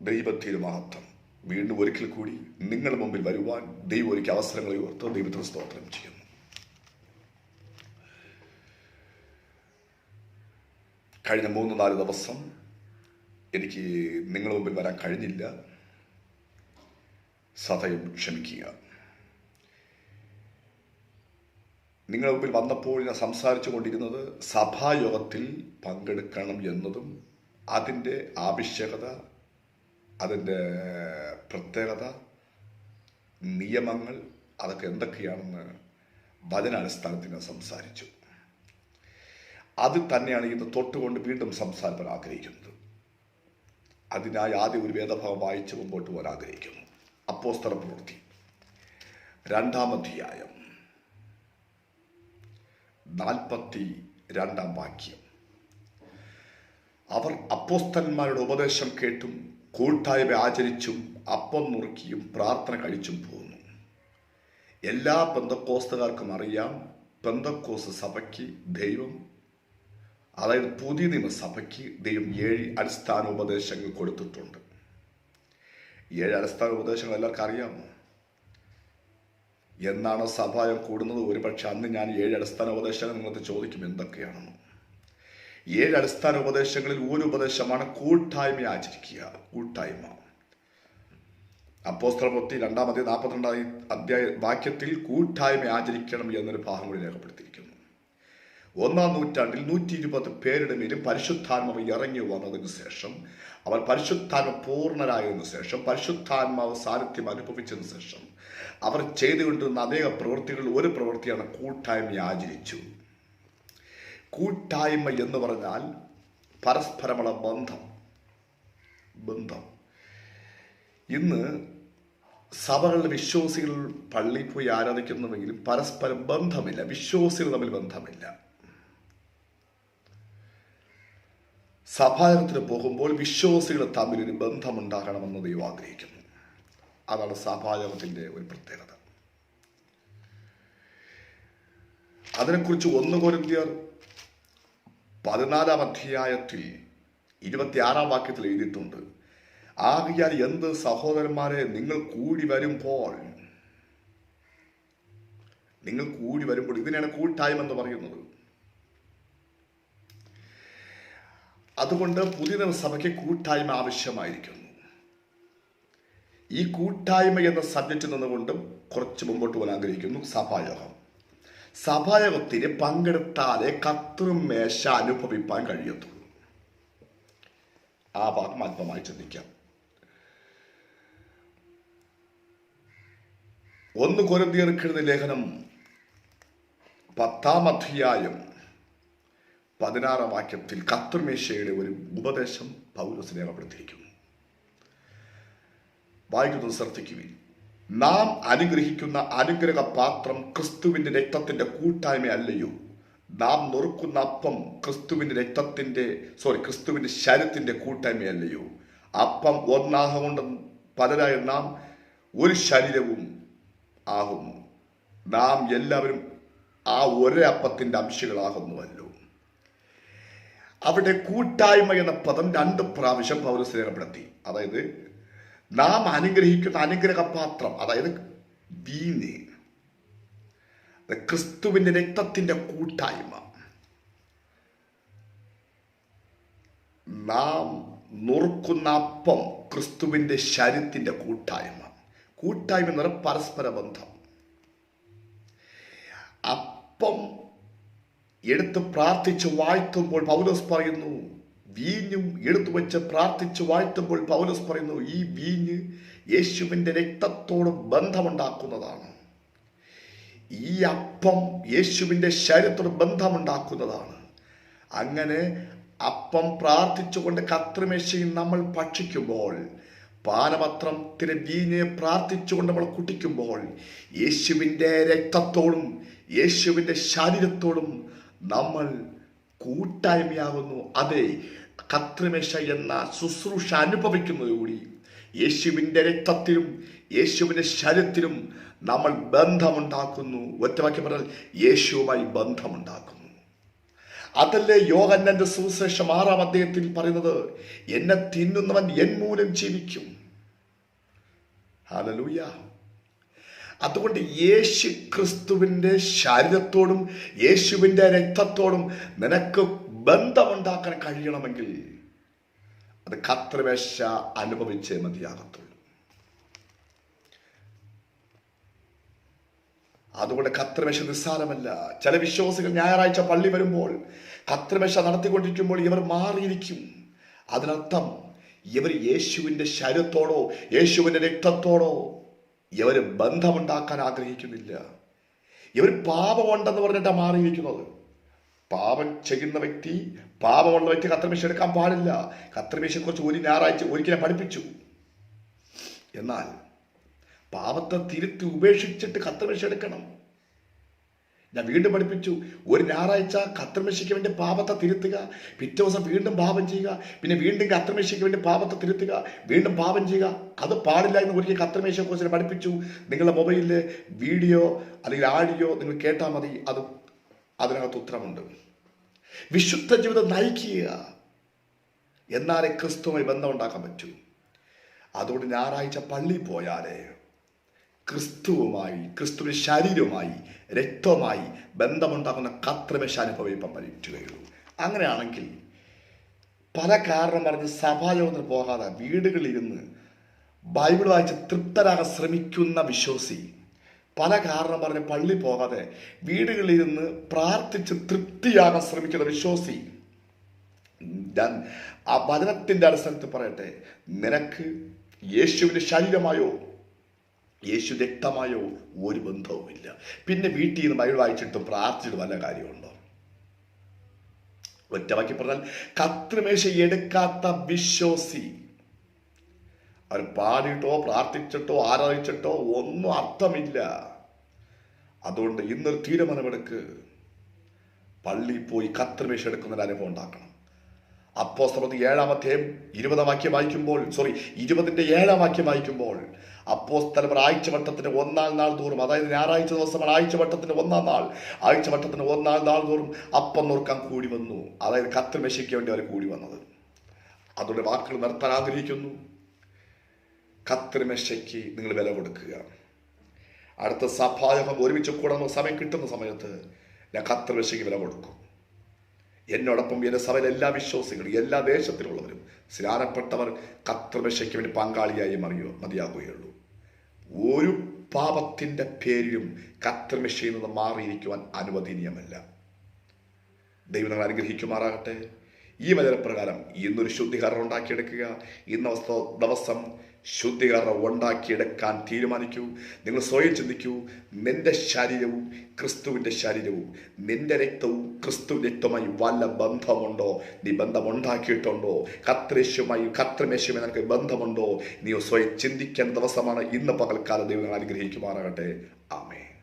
ദൈവത്തിന് മഹത്വം. വീണ്ടും ഒരിക്കൽ കൂടി നിങ്ങളുടെ മുമ്പിൽ വരുവാൻ ദൈവം ഒരുക്കി അവസരങ്ങളെ ഓർത്ത് ദൈവത്തിന് സ്തോത്രം ചെയ്യുന്നു. കഴിഞ്ഞ മൂന്ന് നാല് ദിവസം എനിക്ക് നിങ്ങളുടെ മുമ്പിൽ വരാൻ കഴിഞ്ഞില്ല. സദയം ക്ഷമിക്കുക. നിങ്ങളുടെ മുമ്പിൽ വന്നപ്പോൾ ഞാൻ സംസാരിച്ചു കൊണ്ടിരുന്നത് സഭായോഗത്തിൽ പങ്കെടുക്കണം എന്നതും അതിന്റെ ആവശ്യകത അതിന്റെ പ്രത്യേകത നിയമങ്ങൾ അതൊക്കെ എന്തൊക്കെയാണെന്ന് വചനാടിസ്ഥാനത്തിൽ ഞാൻ സംസാരിച്ചു. അത് തന്നെയാണ് ഇന്ന് തൊട്ടുകൊണ്ട് വീണ്ടും സംസാരിക്കാൻ ആഗ്രഹിക്കുന്നത്. അതിനായി ആദ്യം ഒരു വേദഭാവം വായിച്ച് മുമ്പോട്ട് പോകാൻ ആഗ്രഹിക്കുന്നു. അപ്പോസ്തല പ്രവൃത്തി. രണ്ടാം അധ്യായം. നാൽപ്പത്തി രണ്ടാം വാക്യം. അവർ അപ്പോസ്തന്മാരുടെ ഉപദേശം കേട്ടും കൂട്ടായ്മ ആചരിച്ചും അപ്പം നുറുക്കിയും പ്രാർത്ഥന കഴിച്ചും പോകുന്നു. എല്ലാ പെന്തക്കോസ്തുകാർക്കും അറിയാം പെന്തക്കോസ് സഭയ്ക്ക് ദൈവം അതായത് പുതിയ നിയമസഭയ്ക്ക് ദൈവം ഏഴ് അടിസ്ഥാന ഉപദേശങ്ങൾ കൊടുത്തിട്ടുണ്ട്. ഏഴ് അടിസ്ഥാന ഉപദേശങ്ങൾ എല്ലാവർക്കും അറിയാമോ എന്നാണ് സഭായം കൂടുന്നത്? ഒരുപക്ഷെ അന്ന് ഞാൻ ഏഴ് അടിസ്ഥാന ഉപദേശങ്ങൾ നിങ്ങൾക്ക് ചോദിക്കും എന്തൊക്കെയാണെന്ന്. ഏഴ് അടിസ്ഥാന ഉപദേശങ്ങളിൽ ഒരു ഉപദേശമാണ് കൂട്ടായ്മ ആചരിക്കുക. കൂട്ടായ്മ. അപ്പോസ്ത്രപൊത്തി രണ്ടാമത്തെ നാൽപ്പത്തിരണ്ടാം അധ്യായ വാക്യത്തിൽ കൂട്ടായ്മ ആചരിക്കണം എന്നൊരു ഭാഗം കൂടി രേഖപ്പെടുത്തിയിരിക്കുന്നു. ഒന്നാം നൂറ്റാണ്ടിൽ നൂറ്റി ഇരുപത് പേരുടെ മേലും പരിശുദ്ധാത്മാവ് ഇറങ്ങി വന്നതിന് ശേഷം അവർ പരിശുദ്ധാത്മ പൂർണരായതിനു ശേഷം പരിശുദ്ധാത്മാവ് സാന്നിധ്യം അനുഭവിച്ചതിന് ശേഷം അവർ ചെയ്തുകൊണ്ടിരുന്ന അനേക പ്രവൃത്തികളിൽ ഒരു പ്രവൃത്തിയാണ് കൂട്ടായ്മ ആചരിച്ചു. കൂട്ടായ്മ എന്ന് പറഞ്ഞാൽ പരസ്പരമുള്ള ബന്ധം. ബന്ധം. ഇന്ന് സഭകളുടെ വിശ്വാസികൾ പള്ളിയിൽ പോയി ആരാധിക്കുന്നുവെങ്കിലും പരസ്പരം ബന്ധമില്ല. വിശ്വാസികൾ തമ്മിൽ ബന്ധമില്ല. സഭായോഗത്തിന് പോകുമ്പോൾ വിശ്വാസികൾ തമ്മിൽ ഒരു ബന്ധമുണ്ടാകണമെന്ന് ദൈവം ആഗ്രഹിക്കുന്നു. അതാണ് സഭായോഗത്തിന്റെ ഒരു പ്രത്യേകത. അതിനെക്കുറിച്ച് ഒന്ന് കൊരിന്ത്യർ പതിനാലാം അധ്യായത്തിൽ ഇരുപത്തിയാറാം വാക്യത്തിൽ എഴുതിയിട്ടുണ്ട്. ആകിയാൽ എന്ത് സഹോദരന്മാരെ നിങ്ങൾ കൂടി വരുമ്പോൾ നിങ്ങൾ കൂടി വരുമ്പോൾ ഇതിനാണ് കൂട്ടായ്മ എന്ന് പറയുന്നത്. അതുകൊണ്ട് പുതിയ സഭയ്ക്ക് കൂട്ടായ്മ ആവശ്യമായിരിക്കുന്നു. ഈ കൂട്ടായ്മ എന്ന സബ്ജക്റ്റ് നിന്നുകൊണ്ടും കുറച്ച് മുമ്പോട്ട് പോകാൻ ആഗ്രഹിക്കുന്നു സഭായോഗം. സഭായോഗത്തിന് പങ്കെടുത്താലേ കത്തും മേശ അനുഭവിപ്പാൻ കഴിയത്തുള്ളൂ. ആ ഭാഗം അല്പമായി ചിന്തിക്കാം. ഒന്ന് കൊരന്തിയർക്കെഴുന്ന ലേഖനം പത്താം അധ്യായം പതിനാറാം വാക്യത്തിൽ കത്തുർമേശയുടെ ഒരു ഉപദേശം പൗലോസ് രേഖപ്പെടുത്തിയിരിക്കുന്നു വായിക്കുന്നത് ശ്രദ്ധിക്കുകയും നാം അനുഗ്രഹിക്കുന്ന അനുഗ്രഹ പാത്രം ക്രിസ്തുവിന്റെ രക്തത്തിന്റെ കൂട്ടായ്മ അല്ലയോ നാം നുറുക്കുന്ന അപ്പം ക്രിസ്തുവിന്റെ രക്തത്തിന്റെ സോറി ക്രിസ്തുവിന്റെ ശരീരത്തിന്റെ കൂട്ടായ്മയല്ലയോ? അപ്പം ഒന്നാകൊണ്ട് പലരായ നാം ഒരു ശരീരവും ആകുന്നു. നാം എല്ലാവരും ആ ഒരേ അപ്പത്തിന്റെ അംശങ്ങളാകുന്നുവല്ലോ അവിടെ കൂട്ടായ്മ എന്ന പദം രണ്ട് പ്രാവശ്യം പൗരസ് രേഖപ്പെടുത്തി. അതായത് നാം അനുഗ്രഹിക്കുന്ന അനുഗ്രഹപാത്രം. അതായത് വീഞ്ഞ്. ക്രിസ്തുവിന്റെ രക്തത്തിന്റെ കൂട്ടായ്മ. നാം നുറുക്കുന്ന അപ്പം ക്രിസ്തുവിന്റെ ശരീരത്തിന്റെ കൂട്ടായ്മ. കൂട്ടായ്മ എന്ന് പരസ്പര ബന്ധം. അപ്പം എടുത്ത് പ്രാർത്ഥിച്ച് വാഴ്ത്തുമ്പോൾ പൗലോസ് പറയുന്നു വീഞ്ഞും എടുത്തു വെച്ച് പ്രാർത്ഥിച്ച് വാഴ്ത്തുമ്പോൾ പൗലസ് പറയുന്നു ഈ വീഞ്ഞ് യേശുവിന്റെ രക്തത്തോട് ബന്ധമുണ്ടാക്കുന്നതാണ്. ഈ അപ്പം യേശുവിന്റെ ശരീരത്തോട് ബന്ധമുണ്ടാക്കുന്നതാണ്. അങ്ങനെ അപ്പം പ്രാർത്ഥിച്ചുകൊണ്ട് കത്രിമേശയിൽ നമ്മൾ ഭക്ഷിക്കുമ്പോൾ പാനപത്രത്തിന് വീഞ്ഞ് പ്രാർത്ഥിച്ചുകൊണ്ട് നമ്മൾ കുട്ടിക്കുമ്പോൾ യേശുവിന്റെ രക്തത്തോടും യേശുവിന്റെ ശരീരത്തോടും നമ്മൾ കൂട്ടായ്മയാകുന്നു. അതെ കത്രിമേശ എന്ന ശുശ്രൂഷ അനുഭവിക്കുന്നതുകൂടി യേശുവിന്റെ രക്തത്തിലും യേശുവിന്റെ ശരീരത്തിലും നമ്മൾ ബന്ധമുണ്ടാക്കുന്നു. ഒറ്റവാക്കി പറഞ്ഞാൽ യേശുവുമായി ബന്ധമുണ്ടാക്കുന്നു. അതല്ലേ യോഗന്നന്റെ സുവിശേഷം ആറാം അദ്ദേഹത്തിൽ പറയുന്നത്? എന്നെ തിന്നുന്നവൻ എൻ മൂലം ജീവിക്കും. ഹല്ലേലൂയ. അതുകൊണ്ട് യേശു ക്രിസ്തുവിന്റെ ശരീരത്തോടും യേശുവിന്റെ രക്തത്തോടും നിനക്ക് ബന്ധമുണ്ടാക്കാൻ കഴിയണമെങ്കിൽ അത് കത്രവേശ അനുഭവിച്ചേ മതിയാകത്തുള്ളൂ. അതുകൊണ്ട് കത്രമേശ നിസ്സാരമല്ല. ചില വിശ്വാസികൾ ഞായറാഴ്ച പള്ളി വരുമ്പോൾ കത്രമേശ നടത്തിക്കൊണ്ടിരിക്കുമ്പോൾ ഇവർ മാറിയിരിക്കും. അതിനർത്ഥം ഇവർ യേശുവിന്റെ ശരീരത്തോടോ യേശുവിന്റെ രക്തത്തോടോ ഇവർ ബന്ധമുണ്ടാക്കാൻ ആഗ്രഹിക്കുന്നില്ല. ഇവർ പാപമുണ്ടെന്ന് പറഞ്ഞിട്ടാണ് മാറിയിരിക്കുന്നത്. പാപം ചെയ്യുന്ന വ്യക്തി പാപമുള്ള വ്യക്തി കത്രമേശ എടുക്കാൻ പാടില്ല കത്രമേശയെക്കുറിച്ച് ഒരു ഞായറാഴ്ച ഒരിക്കലും പഠിപ്പിച്ചു. എന്നാൽ പാപത്തെ തിരുത്തി ഉപേക്ഷിച്ചിട്ട് കത്രമേശ എടുക്കണം ഞാൻ വീണ്ടും പഠിപ്പിച്ചു ഒരു ഞായറാഴ്ച കത്രമേശയ്ക്ക് വേണ്ടി പാപത്തെ തിരുത്തുക പിറ്റേ ദിവസം വീണ്ടും പാപം ചെയ്യുക പിന്നെ വീണ്ടും കത്രമേശയ്ക്ക് വേണ്ടി പാപത്തെ തിരുത്തുക വീണ്ടും പാപം ചെയ്യുക. അത് പാടില്ല എന്ന് ഒരിക്കൽ കത്രമേശയെ കുറിച്ച് പഠിപ്പിച്ചു. നിങ്ങളുടെ മൊബൈലിൽ വീഡിയോ അല്ലെങ്കിൽ ആഡിയോ നിങ്ങൾ കേട്ടാൽ മതി. അത് അതിനകത്ത് ഉത്തരമുണ്ട്. വിശുദ്ധ ജീവിതം നയിക്കുക. എന്നാലേ ക്രിസ്തുവുമായി ബന്ധമുണ്ടാക്കാൻ പറ്റൂ. അതുകൊണ്ട് ഞായറാഴ്ച പള്ളിയിൽ പോയാലേ ക്രിസ്തുവുമായി ക്രിസ്തുവിന് ശരീരവുമായി രക്തവുമായി ബന്ധമുണ്ടാക്കുന്ന കത്രമേശ അനുഭവിപ്പം പറ്റുകയുള്ളൂ അങ്ങനെയാണെങ്കിൽ പല കാരണം പറഞ്ഞ് സഭായോഗത്തിന് പോകാതെ വീടുകളിലിരുന്ന് ബൈബിൾ വായിച്ച് തൃപ്തരാകാൻ ശ്രമിക്കുന്ന വിശ്വാസി പല കാരണം പറഞ്ഞ് പള്ളി പോകാതെ വീടുകളിൽ നിന്ന് പ്രാർത്ഥിച്ച് തൃപ്തിയാകാൻ ശ്രമിക്കുന്ന വിശ്വാസി. ഞാൻ ആ വചനത്തിന്റെ അടിസ്ഥാനത്തിൽ പറയട്ടെ നിനക്ക് യേശുവിന്റെ ശരീരമായോ യേശു രക്തമായോ ഒരു ബന്ധവുമില്ല. പിന്നെ വീട്ടിൽ നിന്ന് ബൈബിൾ വായിച്ചിട്ടും പ്രാർത്ഥിച്ചിട്ട് വല്ല കാര്യമുണ്ടോ? ഒറ്റവാക്കി പറഞ്ഞാൽ കത്രിമേശ എടുക്കാത്ത വിശ്വാസി അവർ പാടിയിട്ടോ പ്രാർത്ഥിച്ചിട്ടോ ആരാധിച്ചിട്ടോ ഒന്നും അർത്ഥമില്ല. അതുകൊണ്ട് ഇന്നൊരു തീരുമാനമെടുക്ക് പള്ളി പോയി കത്രമേശ എടുക്കുന്ന ഒരു അനുഭവം ഉണ്ടാക്കണം. അപ്പോ ഏഴാം അധ്യായം ഇരുപതാം വാക്യം വായിക്കുമ്പോൾ സോറി ഇരുപതിന്റെ ഏഴാം വാക്യം വായിക്കുമ്പോൾ അപ്പോ സ്ഥലം ആഴ്ചവട്ടത്തിന് ഒന്നാം നാൾ തോറും അതായത് ഞായറാഴ്ച ദിവസമാണ് ആഴ്ചവട്ടത്തിന് ഒന്നാം നാൾ. ആഴ്ചവട്ടത്തിന് ഒന്നാം നാൾ തോറും അപ്പം നോർക്കാൻ കൂടി വന്നു. അതായത് കത്രമേശയ്ക്ക് വേണ്ടി അവർ കൂടി വന്നത്. അതുകൊണ്ട് വാക്കുകൾ നിർത്താൻ ആഗ്രഹിക്കുന്നു. കത്രിമേശയ്ക്ക് നിങ്ങൾ വില കൊടുക്കുക. അടുത്ത സഭായോഗം ഒരുമിച്ച് കൂടുന്ന സമയം കിട്ടുന്ന സമയത്ത് ഞാൻ കത്രിമശയ്ക്ക് വില കൊടുക്കും. എന്നോടൊപ്പം എന്റെ സഭയിലെ എല്ലാ വിശ്വാസികളും എല്ലാ ദേശത്തിലുള്ളവരും സ്നാനപ്പെട്ടവർ കത്രിമശയ്ക്ക് വേണ്ടി പങ്കാളിയായി മറിയോ മതിയാകുകയുള്ളൂ. ഒരു പാപത്തിന്റെ പേരിലും കത്രിമശയിൽ നിന്ന് മാറിയിരിക്കുവാൻ അനുവദനീയമല്ല ദൈവം നിങ്ങൾ അനുഗ്രഹിക്കുമാറാകട്ടെ. ഈ വചനപ്രകാരം ഇന്നൊരു ശുദ്ധീകരണം ഉണ്ടാക്കിയെടുക്കുക. ഇന്ന ദിവസം ശുദ്ധീകരണം ഉണ്ടാക്കിയെടുക്കാൻ തീരുമാനിക്കൂ. നിങ്ങൾ സ്വയം ചിന്തിക്കൂ. നിന്റെ ശരീരവും ക്രിസ്തുവിന്റെ ശരീരവും നിന്റെ രക്തവും ക്രിസ്തു രക്തവുമായി വല്ല ബന്ധമുണ്ടോ? നീ ബന്ധമുണ്ടാക്കിയിട്ടുണ്ടോ? കത്രേശുമായി കത്രമേശുമായി നിനക്ക് ബന്ധമുണ്ടോ? നീ സ്വയം ചിന്തിക്കേണ്ട ദിവസമാണ് ഇന്ന് പകൽക്കാലം ദൈവങ്ങൾ അനുഗ്രഹിക്കുമാറാകട്ടെ. ആമേ